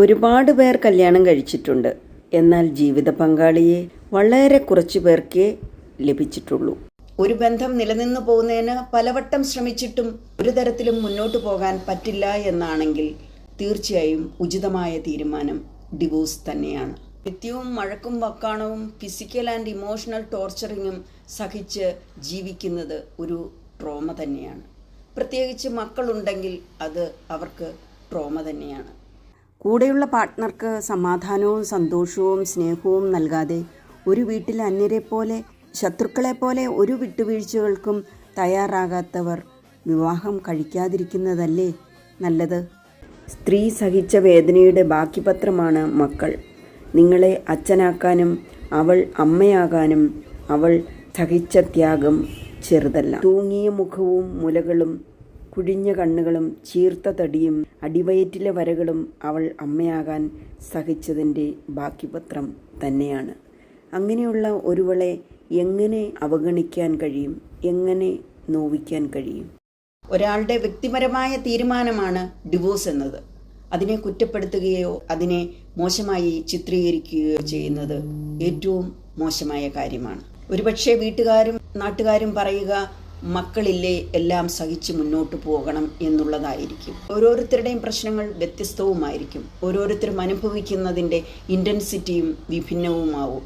ഒരുപാട് പേർ കല്യാണം കഴിച്ചിട്ടുണ്ട്. എന്നാൽ ജീവിത പങ്കാളിയെ വളരെ കുറച്ചു പേർക്കേ ലഭിച്ചിട്ടുള്ളൂ. ഒരു ബന്ധം നിലനിന്നു പോകുന്നതിന് പലവട്ടം ശ്രമിച്ചിട്ടും ഒരു തരത്തിലും മുന്നോട്ട് പോകാൻ പറ്റില്ല എന്നാണെങ്കിൽ തീർച്ചയായും ഉചിതമായ തീരുമാനം ഡിവോഴ്സ് തന്നെയാണ്. നിത്യവും മഴക്കും വക്കാണവും ഫിസിക്കൽ ആൻഡ് ഇമോഷണൽ ടോർച്ചറിങ്ങും സഹിച്ച് ജീവിക്കുന്നത് ഒരു ട്രോമ തന്നെയാണ്. പ്രത്യേകിച്ച് മക്കളുണ്ടെങ്കിൽ അത് അവർക്ക് ട്രോമ തന്നെയാണ്. കൂടെയുള്ള പാർട്ട്ണർക്ക് സമാധാനവും സന്തോഷവും സ്നേഹവും നൽകാതെ ഒരു വീട്ടിൽ അന്യരെ പോലെ ശത്രുക്കളെ പോലെ ഒരു വിട്ടുവീഴ്ചകൾക്കും തയ്യാറാകാത്തവർ വിവാഹം കഴിക്കാതിരിക്കുന്നതല്ലേ നല്ലത്? സ്ത്രീ സഹിച്ച വേദനയുടെ ബാക്കി പത്രമാണ് മക്കൾ. നിങ്ങളെ അച്ഛനാക്കാനും അവൾ അമ്മയാകാനും അവൾ സഹിച്ച ത്യാഗം ചെറുതല്ല. തൂങ്ങിയ മുഖവും മുലകളും കുഴിഞ്ഞ കണ്ണുകളും ചീർത്ത തടിയും അടിവയറ്റിലെ വരകളും അവൾ അമ്മയാകാൻ സഹിച്ചതിന്റെ ബാക്കിപത്രം തന്നെയാണ്. അങ്ങനെയുള്ള ഒരുവളെ എങ്ങനെ അവഗണിക്കാൻ കഴിയും? എങ്ങനെ നോവിക്കാൻ കഴിയും? ഒരാളുടെ വ്യക്തിപരമായ തീരുമാനമാണ് ഡിവോഴ്സ് എന്നത്. അതിനെ കുറ്റപ്പെടുത്തുകയോ അതിനെ മോശമായി ചിത്രീകരിക്കുകയോ ചെയ്യുന്നത് ഏറ്റവും മോശമായ കാര്യമാണ്. ഒരുപക്ഷെ വീട്ടുകാരും നാട്ടുകാരും പറയുക മക്കളില്ലേ എല്ലാം സഹിച്ച് മുന്നോട്ട് പോകണം എന്നുള്ളതായിരിക്കും. ഓരോരുത്തരുടെയും പ്രശ്നങ്ങൾ വ്യത്യസ്തവുമായിരിക്കും. ഓരോരുത്തരും അനുഭവിക്കുന്നതിന്റെ ഇന്റൻസിറ്റിയും വിഭിന്നവുമാവും.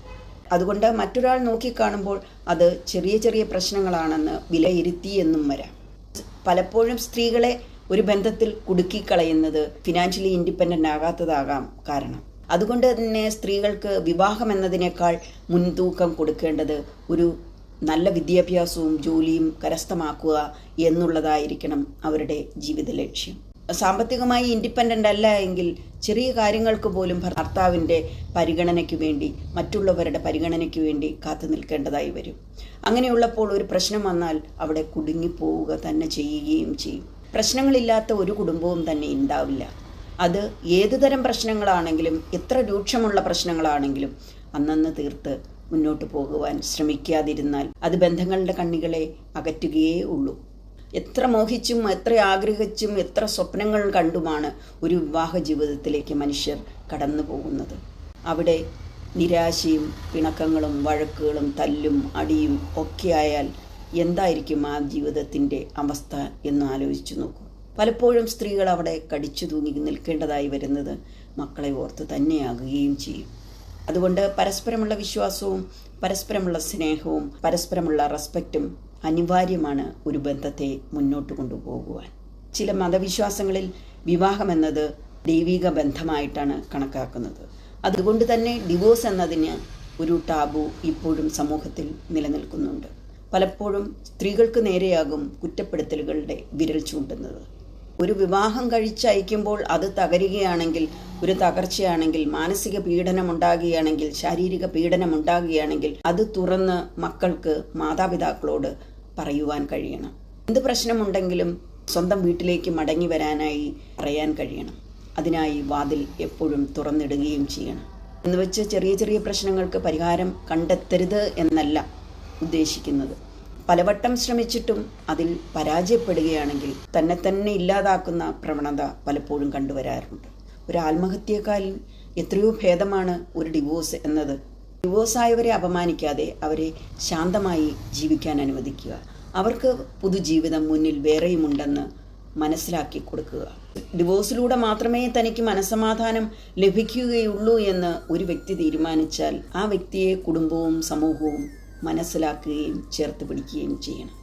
അതുകൊണ്ട് മറ്റൊരാൾ നോക്കിക്കാണുമ്പോൾ അത് ചെറിയ ചെറിയ പ്രശ്നങ്ങളാണെന്ന് വിലയിരുത്തി എന്നും വരാം. പലപ്പോഴും സ്ത്രീകളെ ഒരു ബന്ധത്തിൽ കുടുക്കിക്കളയുന്നത് ഫിനാൻഷ്യലി ഇൻഡിപെൻഡന്റ് ആകാത്തതാകാം കാരണം. അതുകൊണ്ട് തന്നെ സ്ത്രീകൾക്ക് വിവാഹം എന്നതിനേക്കാൾ മുൻതൂക്കം കൊടുക്കേണ്ടത് ഒരു നല്ല വിദ്യാഭ്യാസവും ജോലിയും കരസ്ഥമാക്കുക എന്നുള്ളതായിരിക്കണം അവരുടെ ജീവിത ലക്ഷ്യം. സാമ്പത്തികമായി ഇൻഡിപെൻഡന്റ് അല്ല എങ്കിൽ ചെറിയ കാര്യങ്ങൾക്ക് പോലും ഭർത്താവിന്റെ പരിഗണനയ്ക്ക് വേണ്ടി മറ്റുള്ളവരുടെ പരിഗണനയ്ക്ക് വേണ്ടി കാത്തു നിൽക്കേണ്ടതായി വരും. അങ്ങനെയുള്ളപ്പോൾ ഒരു പ്രശ്നം വന്നാൽ അവിടെ കുടുങ്ങിപ്പോവുക തന്നെ ചെയ്യുകയും ചെയ്യും. പ്രശ്നങ്ങളില്ലാത്ത ഒരു കുടുംബവും തന്നെ ഉണ്ടാവില്ല. അത് ഏതുതരം പ്രശ്നങ്ങളാണെങ്കിലും എത്ര രൂക്ഷമുള്ള പ്രശ്നങ്ങളാണെങ്കിലും അന്നന്ന് തീർത്ത് മുന്നോട്ട് പോകുവാൻ ശ്രമിക്കാതിരുന്നാൽ അത് ബന്ധങ്ങളുടെ കണ്ണികളെ അകറ്റുകയേ ഉള്ളൂ. എത്ര മോഹിച്ചും എത്ര ആഗ്രഹിച്ചും എത്ര സ്വപ്നങ്ങൾ കണ്ടുമാണ് ഒരു വിവാഹ ജീവിതത്തിലേക്ക് മനുഷ്യർ കടന്നു പോകുന്നത്. അവിടെ നിരാശയും പിണക്കങ്ങളും വഴക്കുകളും തല്ലും അടിയും ഒക്കെയായാൽ എന്തായിരിക്കും ആ ജീവിതത്തിന്റെ അവസ്ഥ എന്ന് ആലോചിച്ചു നോക്കൂ. പലപ്പോഴും സ്ത്രീകൾ അവിടെ കടിച്ചു തൂങ്ങി നിൽക്കേണ്ടതായി വരുന്നത് മക്കളെ ഓർത്ത് തന്നെയാകുകയും ചെയ്യും. അതുകൊണ്ട് പരസ്പരമുള്ള വിശ്വാസവും പരസ്പരമുള്ള സ്നേഹവും പരസ്പരമുള്ള റെസ്പെക്റ്റും അനിവാര്യമാണ് ഒരു ബന്ധത്തെ മുന്നോട്ട് കൊണ്ടുപോകുവാൻ. ചില മതവിശ്വാസങ്ങളിൽ വിവാഹം എന്നത് ദൈവിക ബന്ധമായിട്ടാണ് കണക്കാക്കുന്നത്. അതുകൊണ്ട് തന്നെ ഡിവോഴ്സ് എന്നതിന് ഒരു ടാബു ഇപ്പോഴും സമൂഹത്തിൽ നിലനിൽക്കുന്നുണ്ട്. പലപ്പോഴും സ്ത്രീകൾക്ക് നേരെയാകും കുറ്റപ്പെടുത്തലുകളുടെ വിരൽ ചൂണ്ടുന്നത്. ഒരു വിവാഹം കഴിച്ചയക്കുമ്പോൾ അത് തകരുകയാണെങ്കിൽ ഒരു തകർച്ചയാണെങ്കിൽ മാനസിക പീഡനം ഉണ്ടാകുകയാണെങ്കിൽ ശാരീരിക പീഡനം ഉണ്ടാകുകയാണെങ്കിൽ അത് തുറന്ന് മക്കൾക്ക് മാതാപിതാക്കളോട് പറയുവാൻ കഴിയണം. എന്ത് പ്രശ്നമുണ്ടെങ്കിലും സ്വന്തം വീട്ടിലേക്ക് മടങ്ങി വരാനായി പറയാൻ കഴിയണം. അതിനായി വാതിൽ എപ്പോഴും തുറന്നിടുകയും ചെയ്യണം. എന്ന് വെച്ച് ചെറിയ ചെറിയ പ്രശ്നങ്ങൾക്ക് പരിഹാരം കണ്ടെത്തരുത് എന്നല്ല ഉദ്ദേശിക്കുന്നത്. പലവട്ടം ശ്രമിച്ചിട്ടും അതിൽ പരാജയപ്പെടുകയാണെങ്കിൽ തന്നെ തന്നെ ഇല്ലാതാക്കുന്ന പ്രവണത പലപ്പോഴും കണ്ടുവരാറുണ്ട്. ഒരു ആത്മഹത്യക്കാരിൽ എത്രയോ ഭേദമാണ് ഒരു ഡിവോഴ്സ് എന്നത്. ഡിവോഴ്സായവരെ അപമാനിക്കാതെ അവരെ ശാന്തമായി ജീവിക്കാൻ അനുവദിക്കുക. അവർക്ക് പുതുജീവിതം മുന്നിൽ വേറെയുമുണ്ടെന്ന് മനസ്സിലാക്കി കൊടുക്കുക. ഡിവോഴ്സിലൂടെ മാത്രമേ തനിക്ക് മനസ്സമാധാനം ലഭിക്കുകയുള്ളൂ എന്ന് ഒരു വ്യക്തി തീരുമാനിച്ചാൽ ആ വ്യക്തിയെ കുടുംബവും സമൂഹവും മനസ്സിലാക്കുകയും ചേർത്ത് പിടിക്കുകയും ചെയ്യണം.